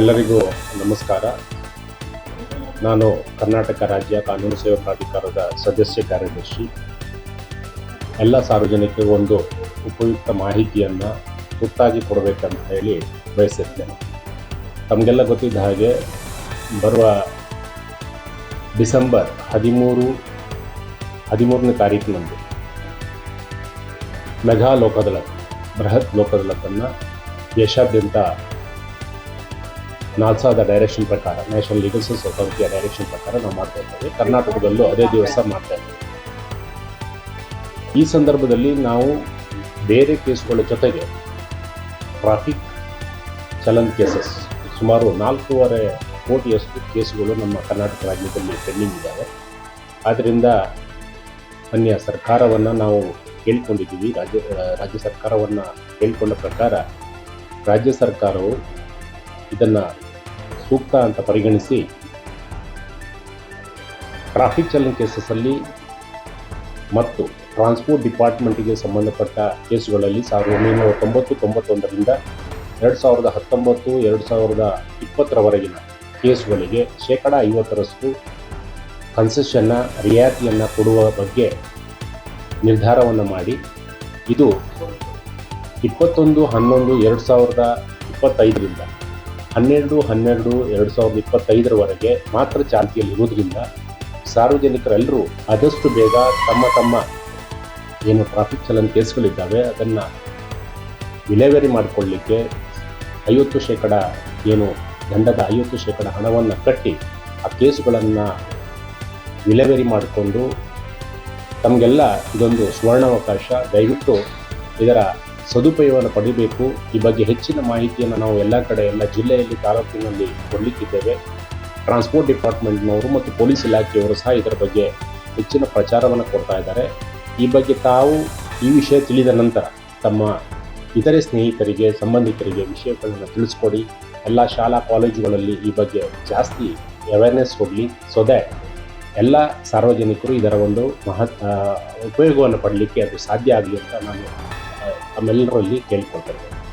ಎಲ್ಲರಿಗೂ ನಮಸ್ಕಾರ. ನಾನು ಕರ್ನಾಟಕ ರಾಜ್ಯ ಕಾನೂನು ಸೇವಾ ಪ್ರಾಧಿಕಾರದ ಸದಸ್ಯ ಕಾರ್ಯದರ್ಶಿ. ಎಲ್ಲ ಸಾರ್ವಜನಿಕರಿಗೂ ಒಂದು ಉಪಯುಕ್ತ ಮಾಹಿತಿಯನ್ನು ತುರ್ತಾಗಿ ಕೊಡಬೇಕಂತ ಹೇಳಿ ಬಯಸಿರ್ತೇನೆ. ತಮಗೆಲ್ಲ ಗೊತ್ತಿದ್ದ ಹಾಗೆ ಬರುವ ಡಿಸೆಂಬರ್ ಹದಿಮೂರು, ಹದಿಮೂರನೇ ತಾರೀಕಿನಂದು ಮೆಘಾ ಲೋಕದಳ ಬೃಹತ್ ಲೋಕದಳತನ್ನು ದೇಶಾದ್ಯಂತ ನಾಲ್ಸಾದ ಡೈರೆಕ್ಷನ್ ಪ್ರಕಾರ ನ್ಯಾಷನಲ್ ಲೀಗಲ್ ಸರ್ವಿಸ್ ಅಥಾರಿಟಿಯ ಡೈರೆಕ್ಷನ್ ಪ್ರಕಾರ ನಾವು ಮಾಡ್ತಾ ಇದ್ದೇವೆ. ಕರ್ನಾಟಕದಲ್ಲೂ ಅದೇ ದಿವಸ ಮಾಡ್ತಾ ಇದ್ದೇವೆ. ಈ ಸಂದರ್ಭದಲ್ಲಿ ನಾವು ಬೇರೆ ಕೇಸ್ಗಳ ಜೊತೆಗೆ ಟ್ರಾಫಿಕ್ ಚಲನ್ ಕೇಸಸ್ ಸುಮಾರು ನಾಲ್ಕೂವರೆ ಕೋಟಿಯಷ್ಟು ಕೇಸುಗಳು ನಮ್ಮ ಕರ್ನಾಟಕ ರಾಜ್ಯದಲ್ಲಿ ಪೆಂಡಿಂಗ್ ಇದ್ದಾವೆ ಆದ್ದರಿಂದ ಅನ್ಯ ಸರ್ಕಾರವನ್ನು ನಾವು ಕೇಳ್ಕೊಂಡಿದ್ದೀವಿ. ರಾಜ್ಯ ರಾಜ್ಯ ಸರ್ಕಾರವನ್ನು ಕೇಳಿಕೊಂಡ ಪ್ರಕಾರ ರಾಜ್ಯ ಸರ್ಕಾರವು ಇದನ್ನು ಸೂಕ್ತ ಅಂತ ಪರಿಗಣಿಸಿ ಟ್ರಾಫಿಕ್ ಚಲನ್ ಕೇಸಸ್ಸಲ್ಲಿ ಮತ್ತು ಟ್ರಾನ್ಸ್ಪೋರ್ಟ್ ಡಿಪಾರ್ಟ್ಮೆಂಟಿಗೆ ಸಂಬಂಧಪಟ್ಟ ಕೇಸುಗಳಲ್ಲಿ ಸಾವಿರದ ಒಂಬೈನೂರ ತೊಂಬತ್ತು, ತೊಂಬತ್ತೊಂದರಿಂದ ಎರಡು ಸಾವಿರದ ಹತ್ತೊಂಬತ್ತು, ಎರಡು ಸಾವಿರದ ಇಪ್ಪತ್ತರವರೆಗಿನ ಕೇಸುಗಳಿಗೆ ಶೇಕಡ ಐವತ್ತರಷ್ಟು ಕನ್ಸೆಷನ್ನ ರಿಯಾಯಿತಿಯನ್ನು ಕೊಡುವ ಬಗ್ಗೆ ನಿರ್ಧಾರವನ್ನು ಮಾಡಿ. ಇದು ಇಪ್ಪತ್ತೊಂದು, ಹನ್ನೊಂದು, ಎರಡು ಸಾವಿರದ ಇಪ್ಪತ್ತೈದರಿಂದ ಹನ್ನೆರಡು ಹನ್ನೆರಡು, ಎರಡು ಸಾವಿರದ ಇಪ್ಪತ್ತೈದರವರೆಗೆ ಮಾತ್ರ ಚಾಲ್ತಿಯಲ್ಲಿರುವುದರಿಂದ ಸಾರ್ವಜನಿಕರೆಲ್ಲರೂ ಆದಷ್ಟು ಬೇಗ ತಮ್ಮ ತಮ್ಮ ಏನು ಟ್ರಾಫಿಕ್ ಚಲನ್ ಕೇಸ್ಗಳಿದ್ದಾವೆ, ಅದನ್ನು ವಿಲೇವರಿ ಮಾಡಿಕೊಳ್ಳಿಕ್ಕೆ ಐವತ್ತು ಶೇಕಡ ಏನು ದಂಡದ ಐವತ್ತು ಶೇಕಡ ಹಣವನ್ನು ಕಟ್ಟಿ ಆ ಕೇಸುಗಳನ್ನು ವಿಲೇವರಿ ಮಾಡಿಕೊಂಡು ತಮಗೆಲ್ಲ ಇದೊಂದು ಸುವರ್ಣಾವಕಾಶ. ದಯವಿಟ್ಟು ಇದರ ಸದುಪಯೋಗವನ್ನು ಪಡಿಬೇಕು. ಈ ಬಗ್ಗೆ ಹೆಚ್ಚಿನ ಮಾಹಿತಿಯನ್ನು ನಾವು ಎಲ್ಲ ಕಡೆ, ಎಲ್ಲ ಜಿಲ್ಲೆಯಲ್ಲಿ, ತಾಲೂಕಿನಲ್ಲಿ ಕೊಡಲಿಕ್ಕಿದ್ದೇವೆ. ಟ್ರಾನ್ಸ್ಪೋರ್ಟ್ ಡಿಪಾರ್ಟ್ಮೆಂಟ್ನವರು ಮತ್ತು ಪೊಲೀಸ್ ಇಲಾಖೆಯವರು ಸಹ ಇದರ ಬಗ್ಗೆ ಹೆಚ್ಚಿನ ಪ್ರಚಾರವನ್ನು ಕೊಡ್ತಾ ಇದ್ದಾರೆ. ಈ ಬಗ್ಗೆ ತಾವು ಈ ವಿಷಯ ತಿಳಿದ ನಂತರ ತಮ್ಮ ಇತರೆ ಸ್ನೇಹಿತರಿಗೆ, ಸಂಬಂಧಿಕರಿಗೆ ವಿಷಯಗಳನ್ನು ತಿಳಿಸ್ಕೊಡಿ. ಎಲ್ಲ ಶಾಲಾ ಕಾಲೇಜುಗಳಲ್ಲಿ ಈ ಬಗ್ಗೆ ಜಾಸ್ತಿ ಅವೇರ್ನೆಸ್ ಕೊಡಲಿ. ಸೊ ದ್ಯಾಟ್ ಎಲ್ಲ ಸಾರ್ವಜನಿಕರು ಇದರ ಒಂದು ಮಹತ್ ಉಪಯೋಗವನ್ನು ಪಡಲಿಕ್ಕೆ ಅದು ಸಾಧ್ಯ ಆಗಲಿ ಅಂತ ನಾನು ಆ, ತಮ್ಮೆಲ್ಲರಲ್ಲಿ ಕೇಳ್ಕೊಳ್ತೇನೆ